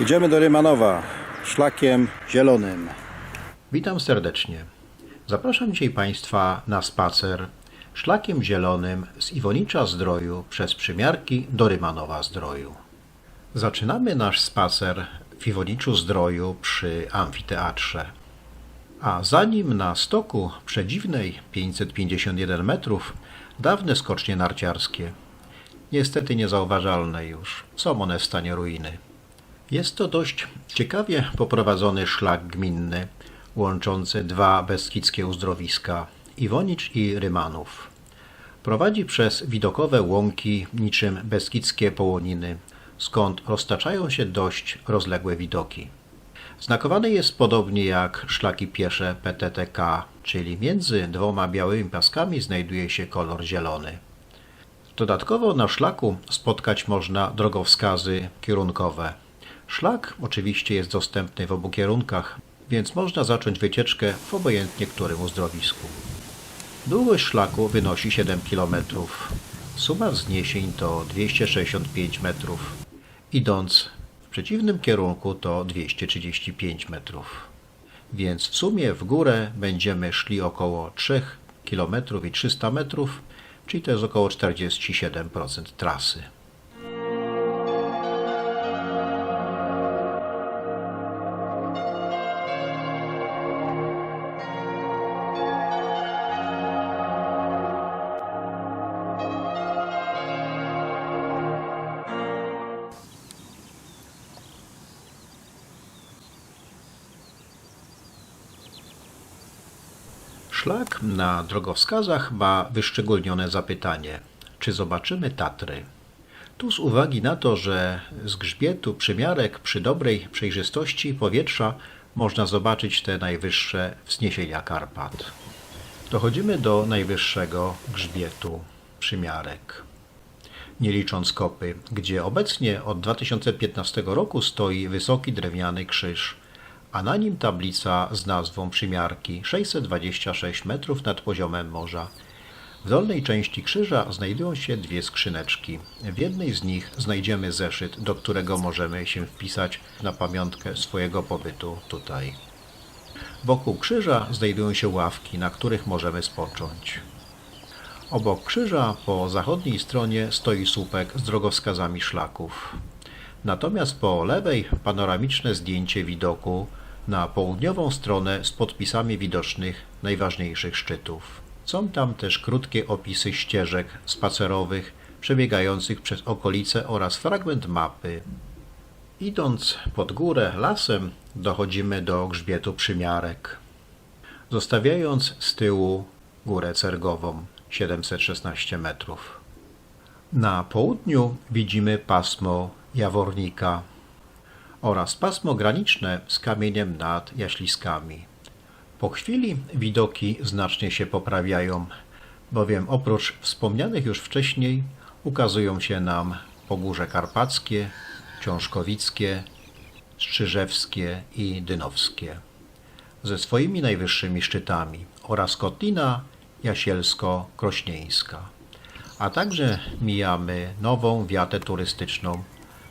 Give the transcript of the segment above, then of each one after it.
Idziemy do Rymanowa szlakiem zielonym. Witam serdecznie. Zapraszam dzisiaj Państwa na spacer szlakiem zielonym z Iwonicza Zdroju przez Przymiarki do Rymanowa Zdroju. Zaczynamy nasz spacer w Iwoniczu Zdroju przy amfiteatrze. A za nim na stoku przedziwnej 551 metrów dawne skocznie narciarskie. Niestety niezauważalne już, są one w stanie ruiny. Jest to dość ciekawie poprowadzony szlak gminny, łączący dwa beskidzkie uzdrowiska, Iwonicz i Rymanów. Prowadzi przez widokowe łąki niczym beskidzkie połoniny, skąd roztaczają się dość rozległe widoki. Znakowany jest podobnie jak szlaki piesze PTTK, czyli między dwoma białymi paskami znajduje się kolor zielony. Dodatkowo na szlaku spotkać można drogowskazy kierunkowe. Szlak oczywiście jest dostępny w obu kierunkach, więc można zacząć wycieczkę w obojętnie którym uzdrowisku. Długość szlaku wynosi 7 km. Suma wzniesień to 265 metrów. Idąc w przeciwnym kierunku to 235 metrów. Więc w sumie w górę będziemy szli około 3 km i 300 metrów, czyli to jest około 47% trasy. Szlak na drogowskazach ma wyszczególnione zapytanie, czy zobaczymy Tatry. Tu z uwagi na to, że z grzbietu przymiarek przy dobrej przejrzystości powietrza można zobaczyć te najwyższe wzniesienia Karpat. Dochodzimy do najwyższego grzbietu przymiarek. Nie licząc kopy, gdzie obecnie od 2015 roku stoi wysoki drewniany krzyż, a na nim tablica z nazwą przymiarki 626 metrów nad poziomem morza. W dolnej części krzyża znajdują się dwie skrzyneczki. W jednej z nich znajdziemy zeszyt, do którego możemy się wpisać na pamiątkę swojego pobytu tutaj. Wokół krzyża znajdują się ławki, na których możemy spocząć. Obok krzyża po zachodniej stronie stoi słupek z drogowskazami szlaków. Natomiast po lewej panoramiczne zdjęcie widoku na południową stronę z podpisami widocznych najważniejszych szczytów. Są tam też krótkie opisy ścieżek spacerowych przebiegających przez okolice oraz fragment mapy. Idąc pod górę lasem dochodzimy do grzbietu przymiarek, zostawiając z tyłu górę cergową 716 metrów. Na południu widzimy pasmo Jawornika oraz pasmo graniczne z kamieniem nad Jaśliskami. Po chwili widoki znacznie się poprawiają, bowiem oprócz wspomnianych już wcześniej ukazują się nam Pogórze Karpackie, Książkowickie, Strzyżewskie i Dynowskie. Ze swoimi najwyższymi szczytami oraz Kotlina Jasielsko-Krośnieńska. A także mijamy nową wiatę turystyczną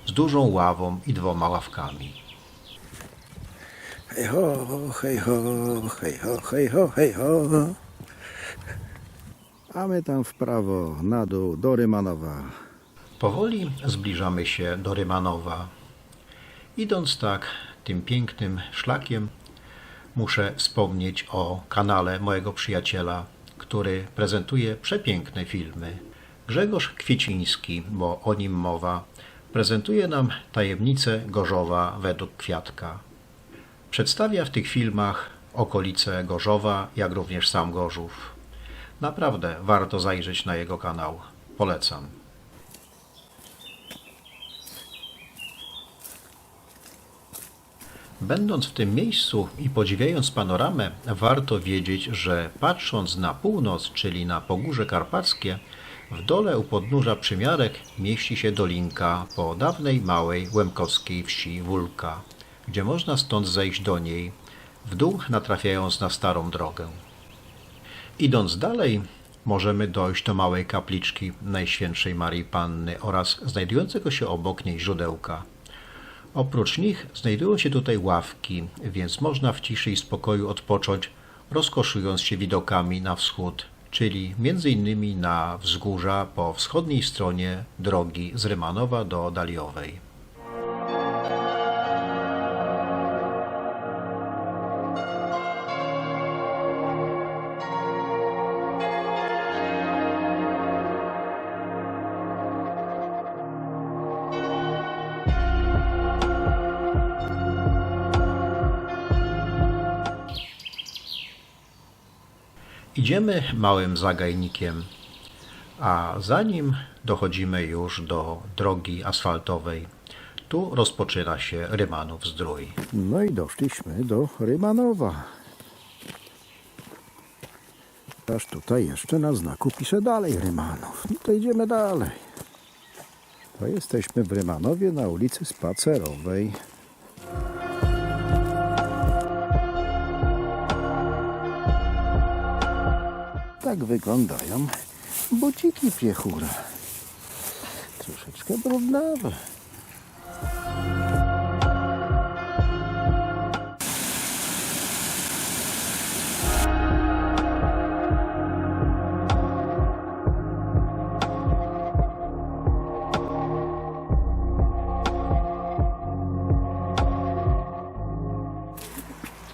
z dużą ławą i dwoma ławkami. Hej ho, hej ho, hej ho, hej ho, hej ho. A my tam w prawo, na dół, do Rymanowa. Powoli zbliżamy się do Rymanowa. Idąc tak tym pięknym szlakiem, muszę wspomnieć o kanale mojego przyjaciela, który prezentuje przepiękne filmy. Grzegorz Kwieciński, bo o nim mowa, prezentuje nam tajemnicę Gorzowa według Kwiatka. Przedstawia w tych filmach okolice Gorzowa, jak również sam Gorzów. Naprawdę warto zajrzeć na jego kanał. Polecam. Będąc w tym miejscu i podziwiając panoramę, warto wiedzieć, że patrząc na północ, czyli na Pogórze Karpackie, w dole u podnóża przymiarek mieści się dolinka po dawnej małej łemkowskiej wsi Wólka, gdzie można stąd zejść do niej, w dół natrafiając na starą drogę. Idąc dalej, możemy dojść do małej kapliczki Najświętszej Marii Panny oraz znajdującego się obok niej źródełka. Oprócz nich znajdują się tutaj ławki, więc można w ciszy i spokoju odpocząć, rozkoszując się widokami na wschód, czyli innymi na wzgórza po wschodniej stronie drogi z Rymanowa do Daliowej. Idziemy małym zagajnikiem, a za nim dochodzimy już do drogi asfaltowej. Tu rozpoczyna się Rymanów Zdrój. No i doszliśmy do Rymanowa. Aż tutaj jeszcze na znaku pisze dalej Rymanów. No to idziemy dalej. To jesteśmy w Rymanowie na ulicy Spacerowej. Tak wyglądają buciki piechura. Troszeczkę brudnawe.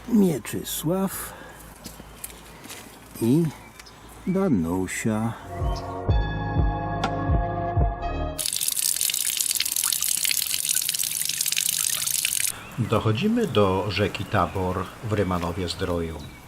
Mieczysław i Danusia. Dochodzimy do rzeki Tabor w Rymanowie Zdroju.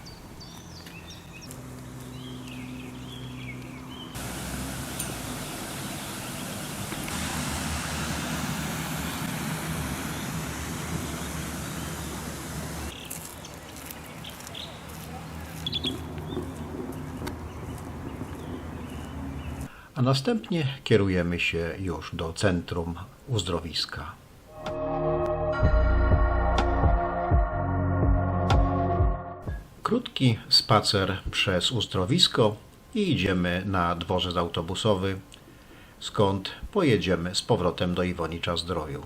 Następnie kierujemy się już do centrum uzdrowiska. Krótki spacer przez uzdrowisko i idziemy na dworzec autobusowy, skąd pojedziemy z powrotem do Iwonicza Zdroju.